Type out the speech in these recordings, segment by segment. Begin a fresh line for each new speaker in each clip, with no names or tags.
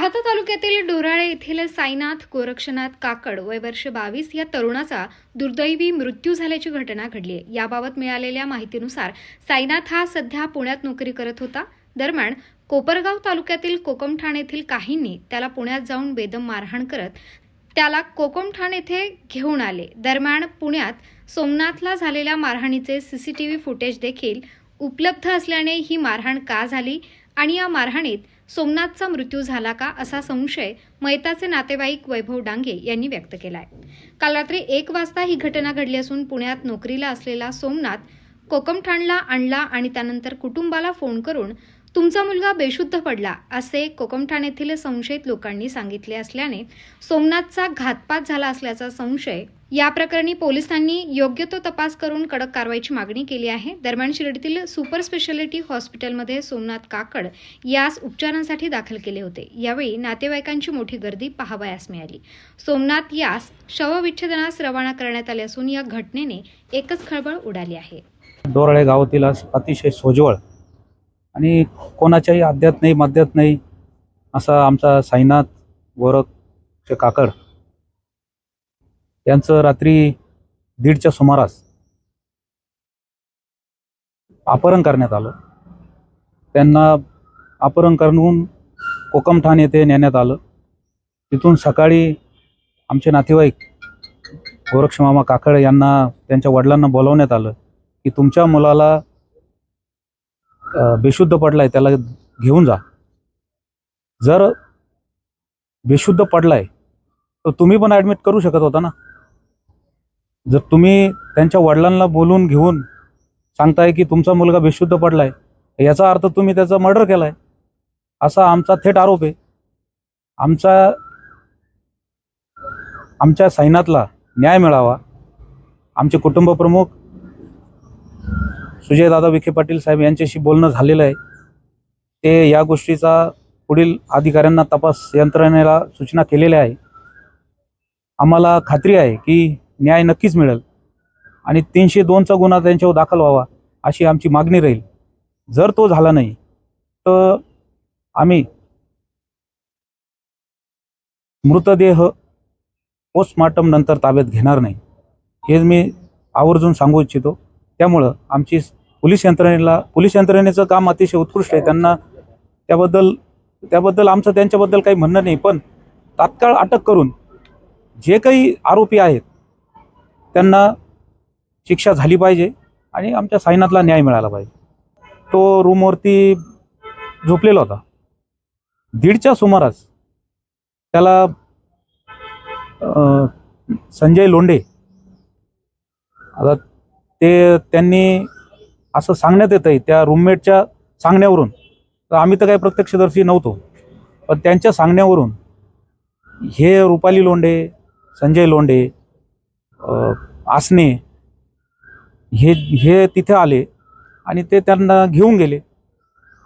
राहता तालुक्यातील डोराळे येथील साईनाथ गोरक्षनाथ काकड वय वर्ष बावीस या तरुणाचा दुर्दैवी मृत्यू झाल्याची घटना घडली आहे. याबाबत मिळालेल्या माहितीनुसार साईनाथ हा सध्या पुण्यात नोकरी करत होता. दरम्यान कोपरगाव तालुक्यातील कोकमठाण येथील काहींनी त्याला पुण्यात जाऊन बेदम मारहाण करत त्याला कोकमठाण येथे घेऊन आले. दरम्यान पुण्यात सोमनाथला झालेल्या मारहाणीचे सीसीटीव्ही फुटेज देखील उपलब्ध असल्याने ही मारहाण का झाली आणि या मारहाणीत सोमनाथचा मृत्यू झाला का असा संशय मयताचे नातेवाईक वैभव डांगे यांनी व्यक्त केलाय. काल रात्री एक वाजता ही घटना घडली असून पुण्यात नोकरीला असलेला सोमनाथ कोकमठाणला आणला आणि त्यानंतर कुटुंबाला फोन करून तुमचा मुलगा बेशुद्ध पडला असे कोकमठाण येथील संशयित लोकांनी सांगितले असल्याने सोमनाथचा घातपात झाला असल्याचा संशय या प्रकरणी पोलिसांनी योग्य तो तपास करून कडक कारवाईची मागणी केली आहे. दरम्यान शिर्डीतील सुपर स्पेशालिटी हॉस्पिटलमध्ये सोमनाथ काकड यास उपचारांसाठी दाखल केले होते. यावेळी नातेवाईकांची मोठी गर्दी पाहावयास मिळाली. सोमनाथ यास शवविच्छेदनास रवाना करण्यात आले असून या घटनेने एकच खळबळ उडाली आहे.
दोराळे गावातील अतिशय सोजवळ आणि कोणाच्याही अध्यात नाही मध्यात नाही असा आमचा साईनाथ गोरखचे काकड. यांचं रात्री दीडच्या सुमारास अपहरण करण्यात आलं. त्यांना अपहरण करून कोकमठाण येथे नेण्यात आलं. तिथून सकाळी आमचे नातेवाईक गोरक्षमामा काकड यांना त्यांच्या वडिलांना बोलवण्यात आलं की तुमच्या मुलाला बेशुद्ध पडलाय त्याला घेऊन जा. जर बेशुद्ध पडलाय तर तुम्ही पण ॲडमिट करू शकत होता ना? जर तुम्ही त्यांच्या वडिलांना बोलून घेऊन सांगताय की तुमचा मुलगा बेशुद्ध पडलाय याचा अर्थ तुम्ही त्याचा मर्डर केलाय. असा आमचा थेट आरोप आहे. आमचा आमच्या सैन्यातला न्याय मिळावा. आमचे कुटुंब प्रमुख सुजयदादा विखे पाटील साहेब यांच्याशी बोलणं झालेलं आहे. ते या गोष्टीचा पुढील अधिकाऱ्यांना तपास यंत्रणेला सूचना केलेल्या आहे. आम्हाला खात्री आहे की न्याय नक्कीच मिळेल आणि तीनशे दोनचा गुन्हा त्यांच्यावर दाखल व्हावा अशी आमची मागणी राहील. जर तो झाला नाही तर आम्ही मृतदेह पोस्टमार्टम नंतर ताब्यात घेणार नाही. हे मी आवर्जून सांगू इच्छितो. त्यामुळं आमची पोलीस यंत्रणेला पोलीस यंत्रणेचं काम अतिशय उत्कृष्ट आहे. त्यांना त्याबद्दल त्याबद्दल आमचं त्यांच्याबद्दल काही म्हणणं नाही पण तात्काळ अटक करून जे काही आरोपी आहेत त्यांना शिक्षा झाली पाहिजे आणि आमच्या साईनाथला न्याय मिळाला पाहिजे. तो रूमवरती झोपलेला होता. दीडच्या सुमारास त्याला संजय लोंढे आता ते त्यांनी असं सांगण्यात येत आहे त्या रूममेटच्या सांगण्यावरून. तर आम्ही तर काही प्रत्यक्षदर्शी नव्हतो पण त्यांच्या सांगण्यावरून हे रुपाली लोंढे संजय लोंढे आसने हे हे तिथे आले आणि ते त्यांना घेऊन गेले.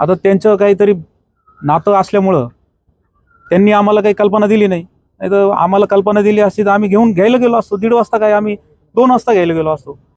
आता त्यांचं काहीतरी नातं असल्यामुळं त्यांनी आम्हाला काही कल्पना दिली नाही. नाही तर आम्हाला कल्पना दिली असती तर आम्ही घेऊन घ्यायला गेलो असतो. दीड वाजता काय आम्ही दोन वाजता घ्यायला गेलो असतो.